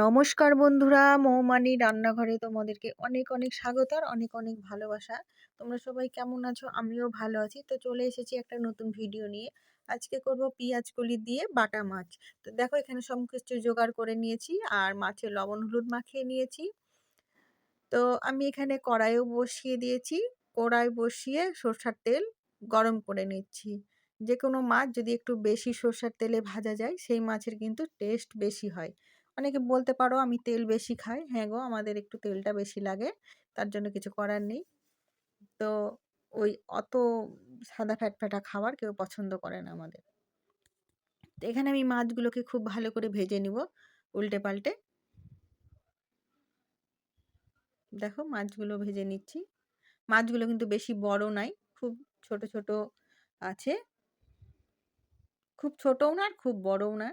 নমস্কার বন্ধুরা, মৌমানি রান্নাঘরে তোমাদেরকে অনেক অনেক স্বাগত আর অনেক অনেক ভালোবাসা। তোমরা সবাই কেমন আছো? আমিও ভালো আছি। তো চলে এসেছি একটা নতুন ভিডিও নিয়ে। আজকে করব পেঁয়াজ কলি দিয়ে বাটা মাছ। তো দেখো, এখানে সব কিছু জোগাড় করে নিয়েছি আর মাছের লবণ, হলুদ মাখিয়ে নিয়েছি। তো আমি এখানে কড়াইও বসিয়ে দিয়েছি। কড়াই বসিয়ে সর্ষার তেল গরম করে নিচ্ছি। যে কোনো মাছ যদি একটু বেশি সর্ষার তেলে ভাজা যায়, সেই মাছের কিন্তু টেস্ট বেশি হয়। অনেকে বলতে পারো আমি তেল বেশি খাই। হ্যাঁ গো, আমাদের একটু তেলটা বেশি লাগে, তার জন্য কিছু করার নেই। তো ওই অত সাদা ফ্যাট ফ্যাটা খাবার কেউ পছন্দ করে না আমাদের। তো এখানে আমি মাছগুলোকে খুব ভালো করে ভেজে নিব উল্টে পাল্টে। দেখো মাছগুলো ভেজে নিচ্ছি। মাছগুলো কিন্তু বেশি বড় নাই, খুব ছোট ছোট আছে। খুব ছোটও না খুব বড়ও না।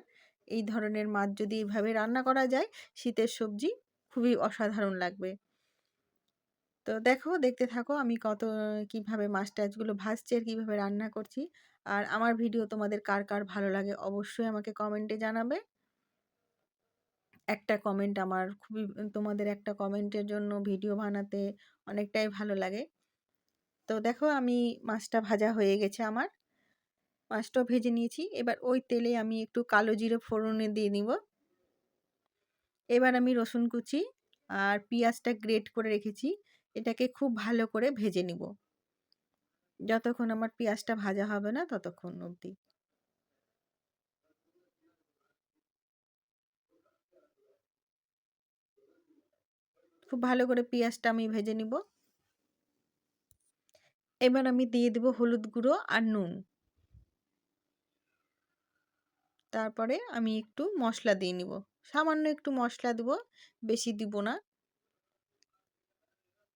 এই ধরনের মাছ যদি এইভাবে রান্না করা যায়, শীতের সবজি খুবই অসাধারণ লাগবে। তো দেখো, দেখতে থাকো আমি কত, কীভাবে মাছ টাছগুলো ভাজছি আর কীভাবে রান্না করছি। আর আমার ভিডিও তোমাদের কার কার ভালো লাগে অবশ্যই আমাকে কমেন্টে জানাবে। একটা কমেন্ট আমার খুবই, তোমাদের একটা কমেন্টের জন্য ভিডিও বানাতে অনেকটাই ভালো লাগে। তো দেখো আমি মাছটা ভাজা হয়ে গেছে আমার। মাছটাও ভেজে নিয়েছি। এবার ওই তেলে আমি একটু কালো জিরে ফোড়নে দিয়ে নিব এবার আমি রসুন কুচি আর পেঁয়াজটা গ্রেট করে রেখেছি। এটাকে খুব ভালো করে ভেজে নিব। যতক্ষণ আমার পেঁয়াজটা ভাজা হবে না ততক্ষণ অবধি। খুব ভালো করে পেঁয়াজটা আমি ভেজে নিব। এবার আমি দিয়ে দেব হলুদ গুঁড়ো আর নুন। তারপরে আমি একটু মশলা দিয়ে নিব। সামান্য একটু মশলা দেব, বেশি দিব না।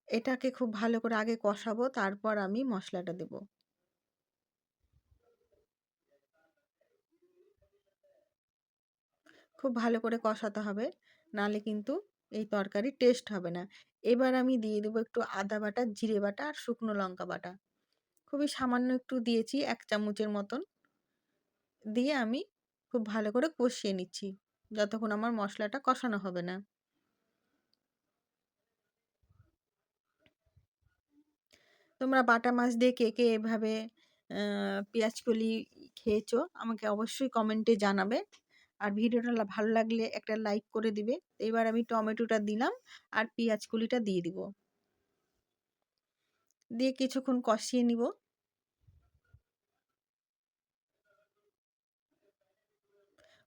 এটাকে খুব ভালো করে আগে কষাবো, তারপর আমি মশলাটা দেব। খুব ভালো করে কষাতে হবে, নালে কিন্তু এই তরকারি টেস্ট হবে না। এবার আমি দিয়ে দেবো একটু আদা বাটা, জিরে বাটা আর শুকনো লঙ্কা বাটা। খুবই সামান্য একটু দিয়েছি, এক চামচের মতন। দিয়ে আমি খুব ভালো করে কষিয়ে নিচ্ছি। যতক্ষণ আমার মশলাটা কষানো হবে না। তোমরা বাটা মাছ দিয়ে কে কে এভাবে পেঁয়াজ কলি খেয়েছো আমাকে অবশ্যই কমেন্টে জানাবে। আর ভিডিওটা ভালো লাগলে একটা লাইক করে দিবে। এবার আমি টমেটোটা দিলাম আর পেঁয়াজ কলিটা দিয়ে দিব। দিয়ে কিছুক্ষণ কষিয়ে নিব।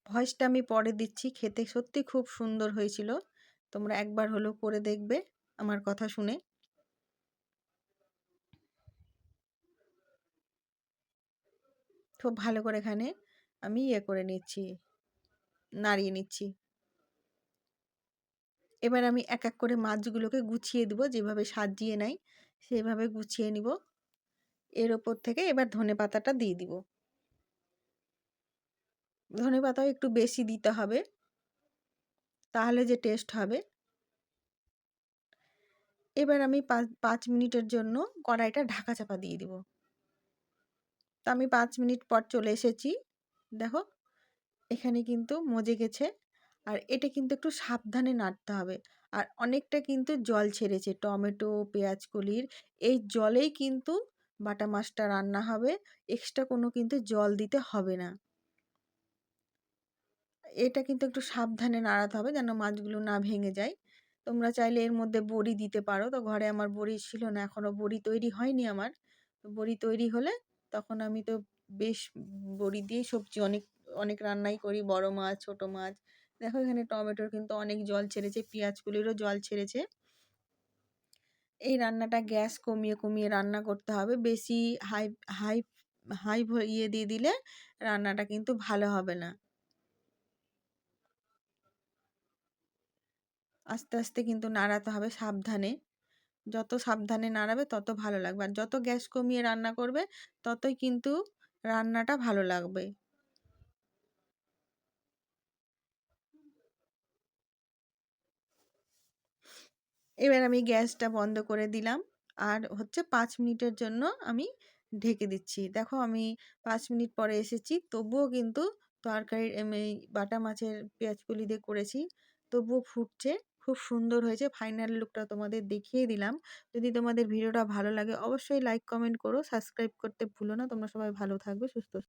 ভয়েসটা আমি পরে দিচ্ছি। খেতে সত্যি খুব সুন্দর হয়েছিল। তোমরা একবার হলেও করে দেখবে আমার কথা শুনে। খুব ভালো করে এখানে আমি ইয়ে করে নিচ্ছি, নাড়িয়ে নিচ্ছি। এবার আমি এক এক করে মাছগুলোকে গুছিয়ে দেবো, যেভাবে সাজিয়ে নেয় সেভাবে গুছিয়ে নিব। এর ওপর থেকে এবার ধনে পাতাটা দিয়ে দিব। ধনে পাতাও একটু বেশি দিতে হবে। তাহলে যে টেস্ট হবে। এবার আমি পাঁচ মিনিটের জন্য কড়াইটা ঢাকা চাপা দিয়ে দিব। তা আমি পাঁচ মিনিট পর চলে এসেছি। দেখো, এখানে কিন্তু মজে গেছে। আর এটা কিন্তু একটু সাবধানে নাড়তে হবে। আর অনেকটা কিন্তু জল ছেড়েছে, টমেটো পেঁয়াজ কলির এই জলেই কিন্তু বাটা মাছটা রান্না হবে। এক্সট্রা কোনো কিন্তু জল দিতে হবে না। এটা কিন্তু একটু সাবধানে নাড়াতে হবে যেন মাছগুলো না ভেঙে যায়। তোমরা চাইলে এর মধ্যে বড়ি দিতে পারো। তো ঘরে আমার বড়ি ছিল না এখনও বড়ি তৈরি হয়নি আমার। বড়ি তৈরি হলে তখন আমি তো বেশ বড়ি দিয়েই সবজি অনেক অনেক রান্নাই করি। বড় মাছ, ছোট মাছ। দেখো এখানে টমেটোর কিন্তু অনেক জল ছেড়েছে, পেঁয়াজগুলিরও জল ছেড়েছে। এই রান্নাটা গ্যাস কমিয়ে কমিয়ে রান্না করতে হবে। বেশি হাই হাই হাই ইয়ে দিয়ে দিলে রান্নাটা কিন্তু ভালো হবে না। আস্তে আস্তে কিন্তু নাড়াতে হবে সাবধানে। যত সাবধানে নাড়াবে তত ভালো লাগবে। আর যত গ্যাস কমিয়ে রান্না করবে ততই কিন্তু রান্নাটা ভালো লাগবে। এবার আমি গ্যাসটা বন্ধ করে দিলাম। আর হচ্ছে পাঁচ মিনিটের জন্য আমি ঢেকে দিচ্ছি। দেখো আমি পাঁচ মিনিট পরে এসেছি। তবুও কিন্তু তরকারি বাটা মাছের পেঁয়াজ কলি দিয়ে করেছি। তবুও ফুটছে। খুব সুন্দর হয়েছে। ফাইনাল লুকটা তোমাদের দেখিয়ে দিলাম। যদি তোমাদের ভিডিওটা ভালো লাগে, অবশ্যই লাইক, কমেন্ট করো। সাবস্ক্রাইব করতে ভুলো না। তোমরা সবাই ভালো থাকবে, সুস্থ